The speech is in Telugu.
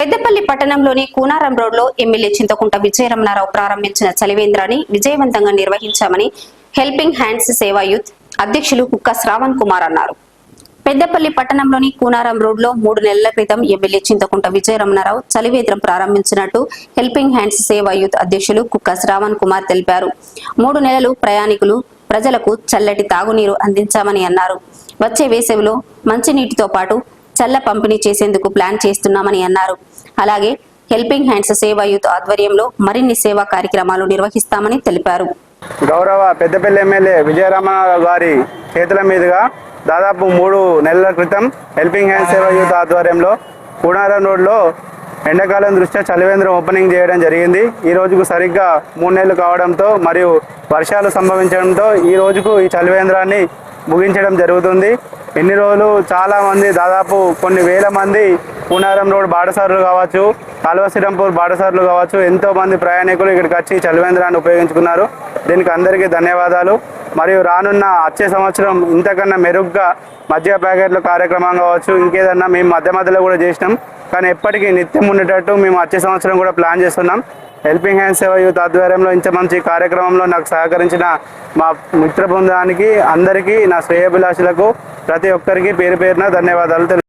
పెద్దపల్లి పట్టణంలోని కూనారం రోడ్లో ఎమ్మెల్యే చింతకుంట విజయరమణారావు ప్రారంభించిన చలివేంద్రాన్ని విజయవంతంగా నిర్వహించామని హెల్పింగ్ హ్యాండ్స్ సేవా యూత్ అధ్యక్షులు కుక్క శ్రావణ్ కుమార్ అన్నారు. పెద్దపల్లి పట్టణంలోని కూనారం రోడ్లో మూడు నెలల క్రితం ఎమ్మెల్యే చింతకుంట విజయరమణారావు చలివేంద్రం ప్రారంభించినట్టు హెల్పింగ్ హ్యాండ్స్ సేవా యూత్ అధ్యక్షులు కుక్క శ్రావణ్ కుమార్ తెలిపారు. మూడు నెలలు ప్రయాణికులు ప్రజలకు చల్లటి తాగునీరు అందించామని అన్నారు. వచ్చే వేసవిలో మంచినీటితో పాటు చల్ల పంపిణీ చేసేందుకు ప్లాన్ చేస్తున్నామని అన్నారు. అలాగే హెల్పింగ్ హ్యాండ్స్ సేవా యూత్ ఆధ్వర్యంలో మరిన్ని సేవా కార్యక్రమాలు నిర్వహిస్తామని తెలిపారు. గౌరవ పెద్దపల్లి ఎమ్మెల్యే విజయరామారావు గారి చేతుల మీదుగా దాదాపు మూడు నెలల క్రితం హెల్పింగ్ హ్యాండ్ సేవ యూత్ ఆధ్వర్యంలో కూనారం రోడ్లో ఎండాకాలం దృష్ట్యా చలివేంద్రం ఓపెనింగ్ చేయడం జరిగింది. ఈ రోజుకు సరిగ్గా మూడు నెలలు కావడంతో మరియు వర్షాలు సంభవించడంతో ఈ రోజుకు ఈ చలివేంద్రాన్ని ముగించడం జరుగుతుంది. ఎన్ని రోజులు చాలా మంది దాదాపు కొన్ని వేల మంది పూనారం రోడ్ బాటసారులు కావచ్చు కాలువశ్రీరాంపూర్ బాటసారులు కావచ్చు ఎంతో మంది ప్రయాణికులు ఇక్కడికి వచ్చి చలివేంద్రాన్ని ఉపయోగించుకున్నారు. దీనికి అందరికీ ధన్యవాదాలు. మరియు రానున్న వచ్చే సంవత్సరం ఇంతకన్నా మెరుగ్గా మధ్య ప్యాకెట్లు కార్యక్రమం కావచ్చు ఇంకేదన్నా మేము మధ్య మధ్యలో కూడా చేసినాం. కానీ ఎప్పటికీ నిత్యం ఉండేటట్టు మేము వచ్చే సంవత్సరం కూడా ప్లాన్ చేస్తున్నాం. హెల్పింగ్ హ్యాండ్ సేవ యూత్ ఆధ్వర్యంలో ఇంత మంచి కార్యక్రమంలో నాకు సహకరించిన మా మిత్ర బృందానికి అందరికీ నా శ్రేయభిలాషులకు ప్రతి ఒక్కరికి పేరు పేరున ధన్యవాదాలు